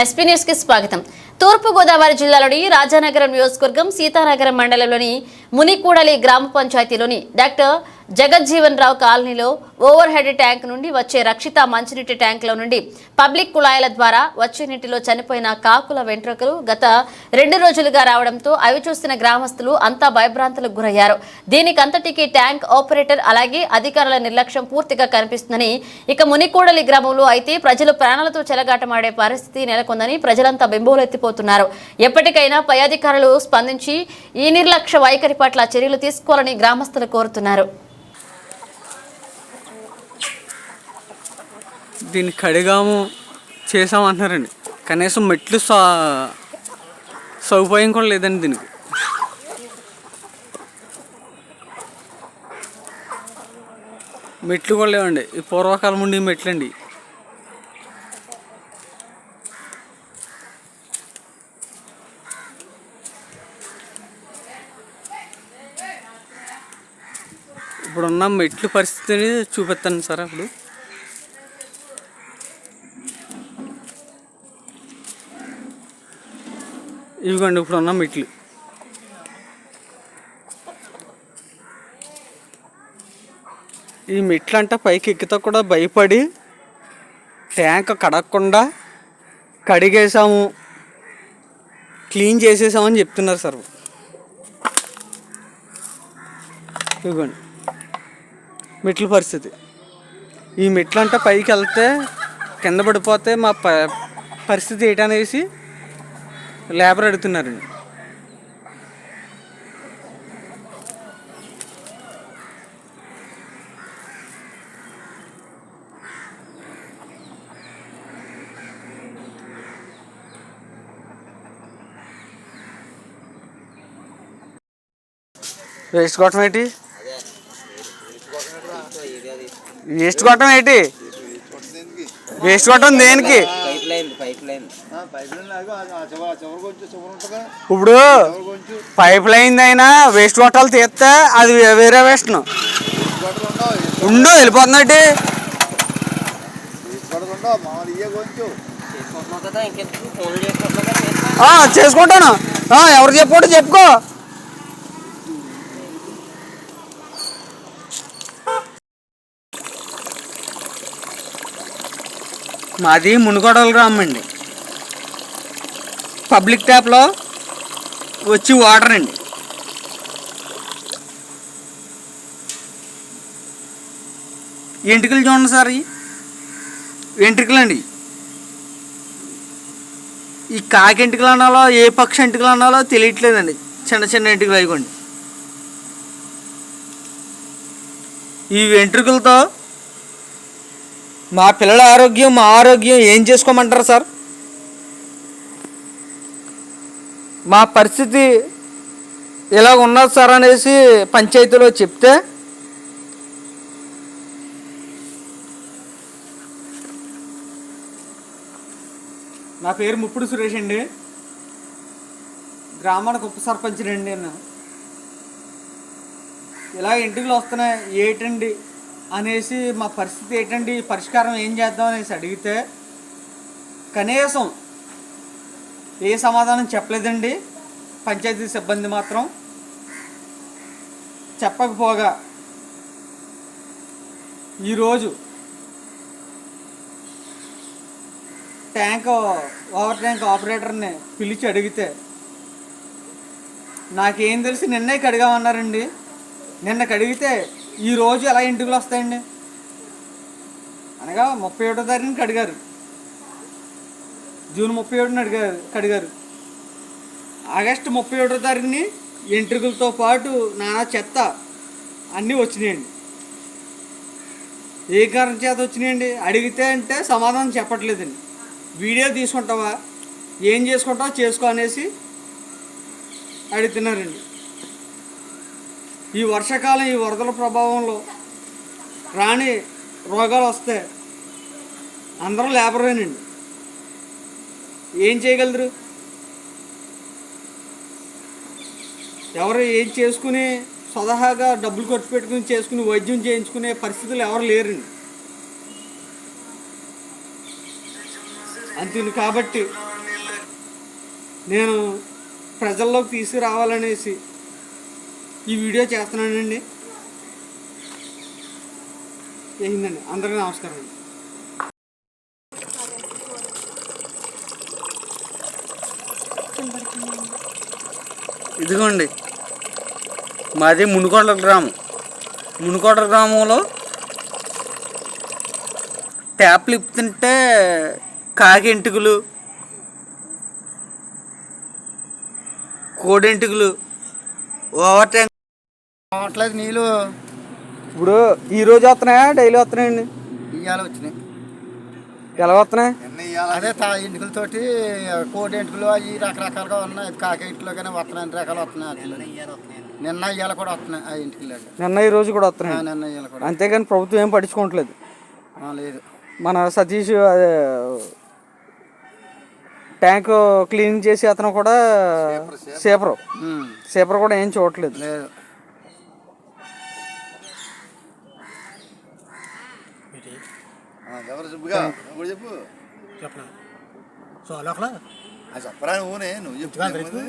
SP న్యూస్కి స్వాగతం. తూర్పు గోదావరి జిల్లాలోని రాజానగరం నియోజకవర్గం సీతానగరం మండలంలోని మునికూడలి గ్రామ పంచాయతీలోని డాక్టర్ జగజ్జీవన్ రావు కాలనీలో ఓవర్ హెడ్ ట్యాంక్ నుండి వచ్చే రక్షిత మంచినీటి ట్యాంకులో నుండి పబ్లిక్ కుళాయిల ద్వారా వచ్చే నీటిలో చనిపోయిన కాకుల వెంట్రుకలు గత రెండు రోజులుగా రావడంతో అవి చూసిన గ్రామస్తులు అంతా భయభ్రాంతులకు గురయ్యారు. దీనికంతటికీ ట్యాంక్ ఆపరేటర్ అలాగే అధికారుల నిర్లక్ష్యం పూర్తిగా కనిపిస్తుందని ఇక మునికూడలి గ్రామంలో అయితే ప్రజలు ప్రాణాలతో చెలగాటమాడే పరిస్థితి నెలకొందని ప్రజలంతా బెంబోలెత్తిపోతున్నారు. ఎప్పటికైనా పై అధికారులు స్పందించి ఈ నిర్లక్ష్య వైఖరి పట్ల చర్యలు తీసుకోవాలని గ్రామస్తులు కోరుతున్నారు. దీన్ని కడిగాము చేసామంటున్నారండి కనీసం మెట్లు సా సౌకర్యం కూడా లేదండి దీనికి. మెట్లు కూడా లేవండి. ఈ పూర్వకాలం ఉండి మెట్లు అండి ఇప్పుడున్న మెట్లు పరిస్థితిని చూపిస్తాను సార్ అప్పుడు. ఇవిగోండి ఇప్పుడు ఉన్న మెట్లు. ఈ మెట్లు అంటే పైకి ఎక్కితే కూడా భయపడి ట్యాంక్ కడగకుండా కడిగేసాము క్లీన్ చేసేసామని చెప్తున్నారు సార్. ఇదిగోండి మెట్ల పరిస్థితి. ఈ మెట్లు అంటే పైకి వెళ్తే కింద పడిపోతే మా ప పరిస్థితి ఏంటనేసి లేబర్ అడుగుతున్నారండి వేస్ట్ కొట్టం ఏంటి? వేస్ట్ కొట్టం ఏంటి? వేస్ట్ కొట్టం దేనికి? ఇప్పుడు పైప్ లైన్ అయినా వేస్ట్ వాటర్ తీస్తే అది వేరే వేస్ట్ ఉండు. ఆ, చేసుకుంటాను. ఆ, ఎవరు చెప్పుకుంటే చెప్పుకో. మాది మునుగోడలు రామండి పబ్లిక్ ట్యాప్లో వచ్చి వాటర్ అండి. ఎంట్రుకలు చూడండి సార్ ఇవి. వెంట్రుకలు అండి. ఈ కాకి ఎంటుకలు అనాలో ఏ పక్షి ఎంటుకలు అనాలో తెలియట్లేదండి. చిన్న చిన్న ఎంటుకలు అయిపోండి ఈ వెంట్రుకలతో మా పిల్లల ఆరోగ్యం మా ఆరోగ్యం ఏం చేసుకోమంటారు సార్? మా పరిస్థితి ఇలా ఉన్నది సార్ అనేసి పంచాయతీలో చెప్తే నా పేరు ముప్పుడు సురేష్ అండి. గ్రామానికి ఉప సర్పంచ్ అండి నేను. ఇలా ఇంటికి వస్తున్నాయి ఏటండి అనేసి మా పరిస్థితి ఏంటండి పరిష్కారం ఏం చేద్దాం అనేసి అడిగితే కనీసం ఏ సమాధానం చెప్పలేదండి? పంచాయతీ సిబ్బంది మాత్రం చెప్పకపోగా ఈరోజు ట్యాంక్ ఓవర్ ట్యాంక్ ఆపరేటర్ని పిలిచి అడిగితే నాకేం తెలిసి నిన్నే కడిగామన్నారండి. నిన్న కడిగితే ఈ రోజు ఎలా ఇంటికి వస్తాయండి? అనగా ముప్పై ఒకటో తారీఖుని కడిగారు. జూన్ ముప్పై ఏడున అడిగారు కడిగారు. ఆగస్టు ముప్పై ఏడో తారీఖుని ఎంట్రుకలతో పాటు నానా చెత్త అన్నీ వచ్చినాయండి. ఏ కారణం చేత వచ్చినాయండి? అడిగితే అంటే సమాధానం చెప్పట్లేదండి. వీడియో తీసుకుంటావా? ఏం చేసుకుంటావో చేసుకో అనేసి అడుగుతున్నారండి. ఈ వర్షాకాలం ఈ వరదల ప్రభావంలో రాని రోగాలు వస్తే అందరూ లేబరేనండి ఏం చేయగలరు? ఎవరు ఏం చేసుకుని స్వతహాగా డబ్బులు ఖర్చు పెట్టుకుని చేసుకుని వైద్యం చేయించుకునే పరిస్థితులు ఎవరు లేరండి. అంతే కాబట్టి నేను ప్రజల్లోకి తీసుకురావాలనేసి ఈ వీడియో చేస్తున్నానండి. ఏందండి అందరికీ నమస్కారం అండి. ఇదిగోండి. మాది మునుకొండ గ్రామం. మునుకొండ గ్రామంలో ట్యాప్లు ఇప్పుతుంటే కాకెంటుకులు కోడెంటుకులు ఓవర్ ట్యాంక్ రావట్లేదు నీళ్ళు. ఇప్పుడు ఈ రోజు వస్తున్నాయా? డైలీ వస్తున్నాయండి? ఇయ్యాలి వచ్చినాయి. ఎలా వస్తున్నాయి? అదే తా ఎంటుకలతోటి కోడి ఎంటుకలు అవి రకరకాలుగా ఉన్నాయి. కాకి ఇంట్లో కానీ వస్తున్నాయి అన్ని రకాలు వస్తున్నాయి. నిన్న ఇయ్యాల కూడా వస్తున్నాయి ఆ ఇంటికి నిన్న ఈ రోజు కూడా వస్తున్నాయి. నిన్న ఇయ్యాల కూడా. అంతేగాని ప్రభుత్వం ఏం పట్టించుకోవట్లేదు. లేదు. మన సతీష్ అదే ట్యాంక్ క్లీనింగ్ చేసి అతను కూడా సేపరు. సేపర్ కూడా ఏం చూడట్లేదు. లేదు. ఎవరు చెప్పుగా నువ్వు చెప్పు? చెప్పనా సో అలా అది చెప్పరా నువ్వు చెప్పు ఏముంది?